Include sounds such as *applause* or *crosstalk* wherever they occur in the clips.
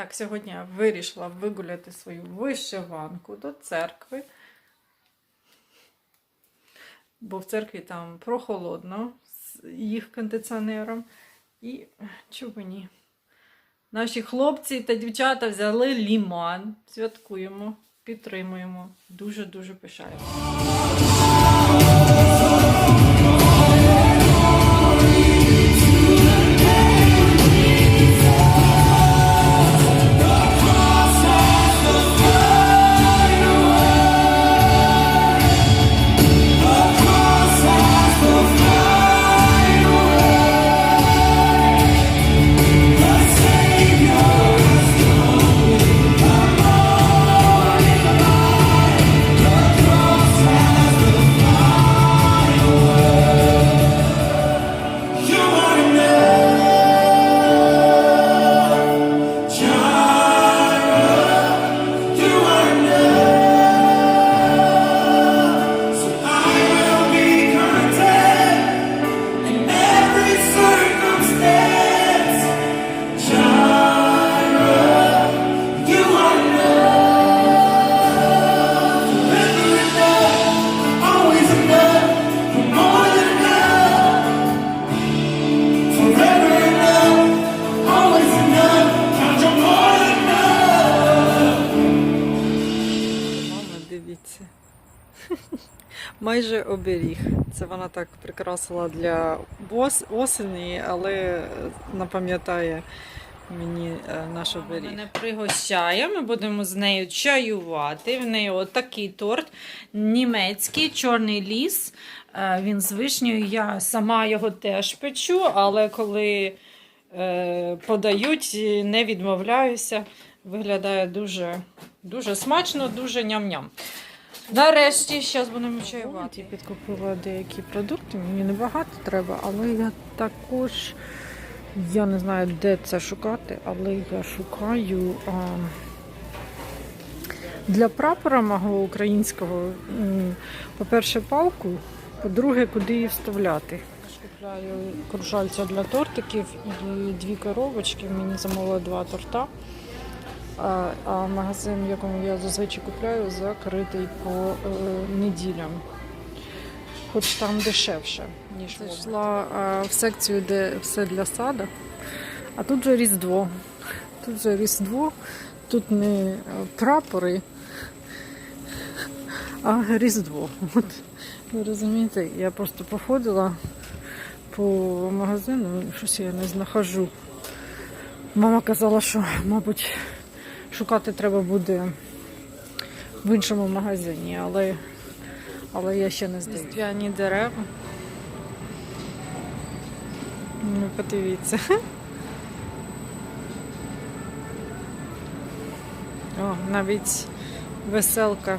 Так, сьогодні я вирішила вигуляти свою вишиванку до церкви. Бо в церкві там прохолодно з їх кондиціонером. І чого ні? Наші хлопці та дівчата взяли ліман. Святкуємо, підтримуємо. Дуже-дуже пишаємо. Майже оберіг. Це вона так прикрасила для осені, але напам'ятає мені е, наш оберіг. Мене пригощає, ми будемо з нею чаювати. В неї отакий торт німецький, чорний ліс. Е, Він з вишнею. Я сама його теж печу, але коли е, подають, не відмовляюся. Виглядає дуже, дуже смачно, дуже ням-ням. Нарешті, зараз будемо чаювати. Підкупила деякі продукти, мені небагато треба, але я також, я не знаю, де це шукати, але я шукаю а, для прапора мого українського, по-перше, палку, по-друге, куди її вставляти. Купляю кружальця для тортиків і дві коробочки. Мені замовили два торта. А, а магазин, в якому я зазвичай купляю, закритий по е, неділям. Хоч там дешевше, ніж Зайшла в секцію, де все для сада. А тут же Різдво. Тут же Різдво, тут не е, прапори, а Різдво. От, ви розумієте, я просто походила по магазину, щось я не знаходжу. Мама казала, що, мабуть, шукати треба буде в іншому магазині, але, але я ще не здаю. Різдвяні дерева. Ну, подивіться. О, навіть веселка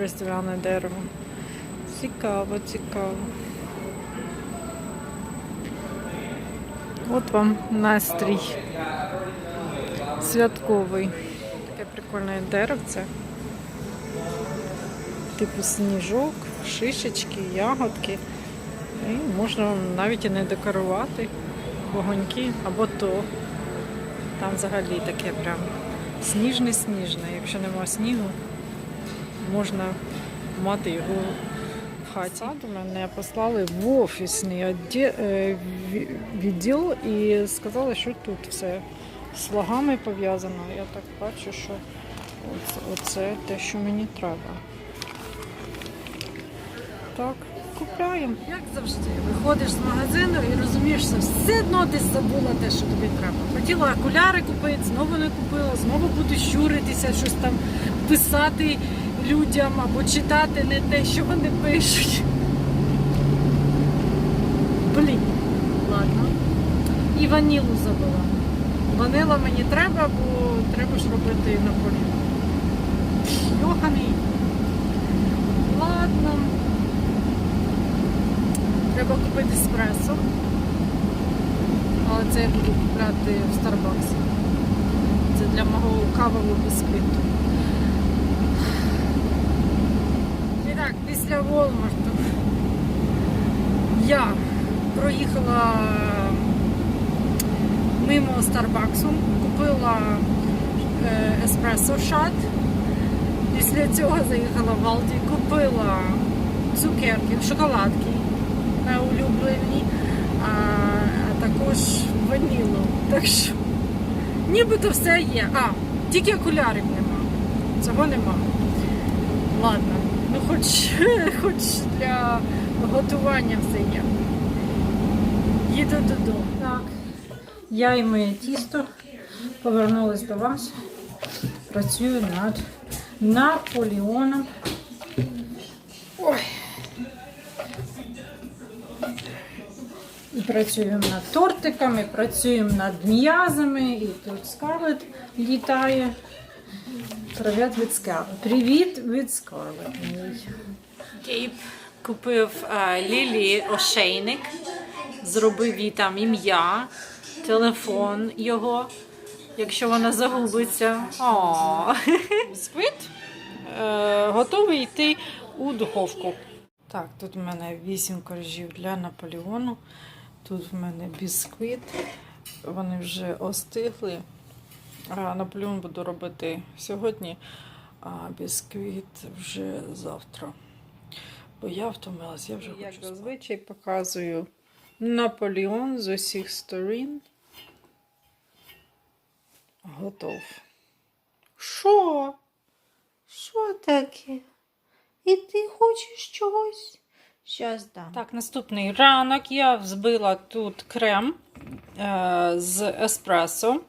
різдвяне дерево. Цікаво, цікаво. От вам настрій святковий. Таке прикольне деревце. Типу сніжок, шишечки, ягодки. І можна навіть і не декорувати вогоньки або то. Там взагалі таке прям сніжне-сніжне. Якщо нема снігу, можна мати його в хаті. Мене послали в офісний відділ, відділ і сказали, що тут все з логами пов'язано. Я так бачу, що оце, оце те, що мені треба. Так, купляємо. Як завжди, виходиш з магазину і розумієш, що все одно ти забула те, що тобі треба. Хотіла окуляри купити, знову не купила, знову буду щуритися, щось там писати людям або читати не те, що вони пишуть. Блін, ладно. І ванілу забула. Ванила мені треба, бо треба ж робити на полі. Йоханий. Ладно. Треба купити еспресо. Але це я буду купляти в Starbucks. Це для мого кавового бісквіту. І так, після Волмарту я проїхала мимо Старбаксу, купила е, еспресо шат. Після цього заїхала в Алді, купила цукерки, шоколадки на улюблені, а, а також ванілу. Так що нібито все є. А, тільки окулярів нема. Цього нема. Ладно, ну хоч, *laughs* хоч для готування все є. Їду додому. Так. Я і моє тісто повернулись до вас. Працюю над Наполеоном. Ой. І працюємо над тортиками, працюємо над м'язами, і тут скарлет літає. Привіт від Скарлет. Привіт від Скарлет. Кейп купив а, Лілі ошейник, зробив їй там ім'я, телефон його, якщо вона загубиться. О, е, готовий йти у духовку. Так, тут в мене 8 коржів для Наполеону. Тут в мене бісквіт. Вони вже остигли. А Наполеон буду робити сьогодні, а бісквіт вже завтра. Бо я втомилась, я вже Як хочу зазвичай показую Наполеон з усіх сторін. Готов. Що? Що таке? І ти хочеш чогось? Щас дам. Так, наступний ранок я взбила тут крем е, з еспресо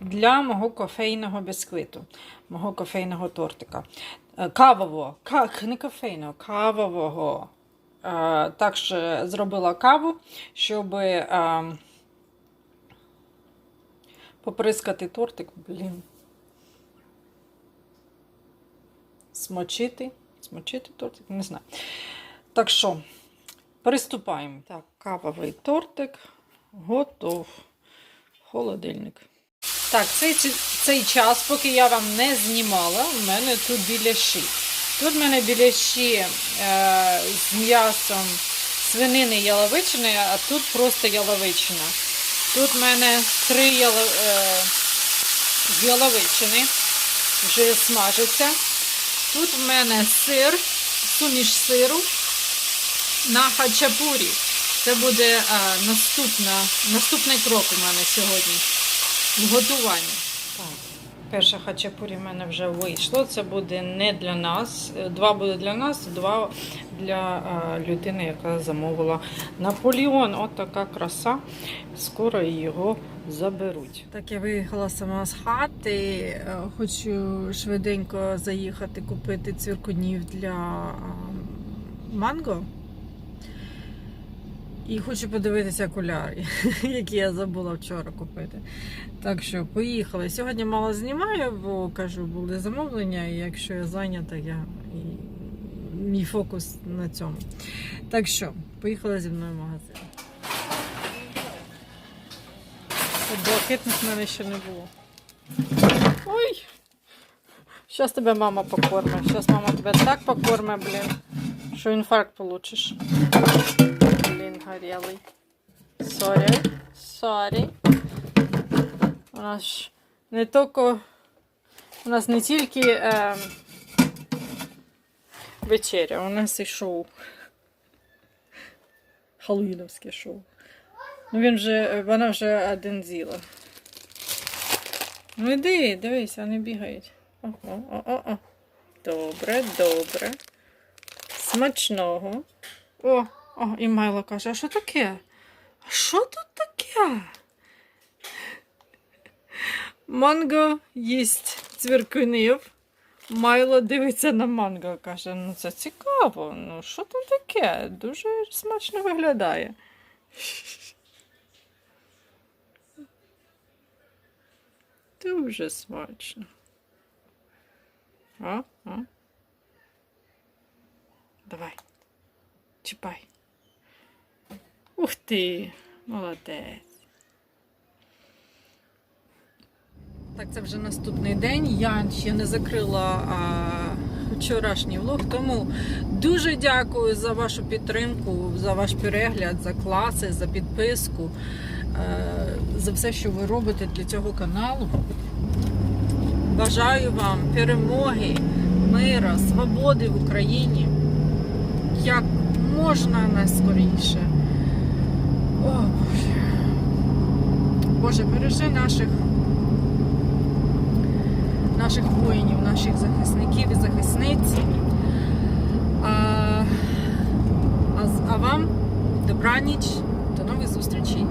для мого кофейного бісквиту, мого кофейного тортика. Е, кавового, как, не кофейного, кавового. Е, також зробила каву, щоб е, поприскати тортик. Блін. Смочити. Смочити тортик, не знаю. Так що, приступаємо. Так, кавовий тортик готов. Холодильник. Так, цей, цей час, поки я вам не знімала, у мене тут біляші. Тут в мене біляші е, з м'ясом свинини яловичини, а тут просто яловичина. Тут в мене три е, яловичини вже смажаться. Тут в мене сир, суміш сиру на хачапурі. Це буде наступна, наступний крок у мене сьогодні в готуванні. Так, перше хачапурі в мене вже вийшло. Це буде не для нас. Два буде для нас, два для а, людини, яка замовила Наполеон. От така краса. Скоро його заберуть. Так, я виїхала сама з хати. Е, Хочу швиденько заїхати купити цвіркунів для манго. І хочу подивитися окуляри, *laughs* які я забула вчора купити. Так що поїхали. Сьогодні мало знімаю, бо кажу, були замовлення, і якщо я зайнята, я і мій фокус на цьому. Так що, поїхали зі мною в магазин. Блакитних в мене ще не було. Ой! Зараз тебе мама покорме. Зараз мама тебе так покорме, блін, що інфаркт получиш. Горілий. Сорі. Сорі. У нас не тільки. У нас не тільки е, вечеря, у нас і шоу. Халуїновське шоу. Ну він вже, вона вже один з'їла. Ну йди, дивись, вони бігають. О, о, о, о, о. Добре, добре. Смачного. О, о, і Майло каже, а що таке? А що тут таке? Манго їсть цвіркунів. Майло дивиться на манго, каже, ну це цікаво. Ну що тут таке? Дуже смачно виглядає. Дуже смачно. А, а. Давай. Чіпай. Ух ти, молодець. Так, це вже наступний день. Я ще не закрила а, вчорашній влог, тому дуже дякую за вашу підтримку, за ваш перегляд, за класи, за підписку, е, за все, що ви робите для цього каналу. Бажаю вам перемоги, мира, свободи в Україні як можна найскоріше. Боже. Бережи наших, наших воїнів, наших захисників і захисниць. А, а, а вам добраніч, до нових зустрічей.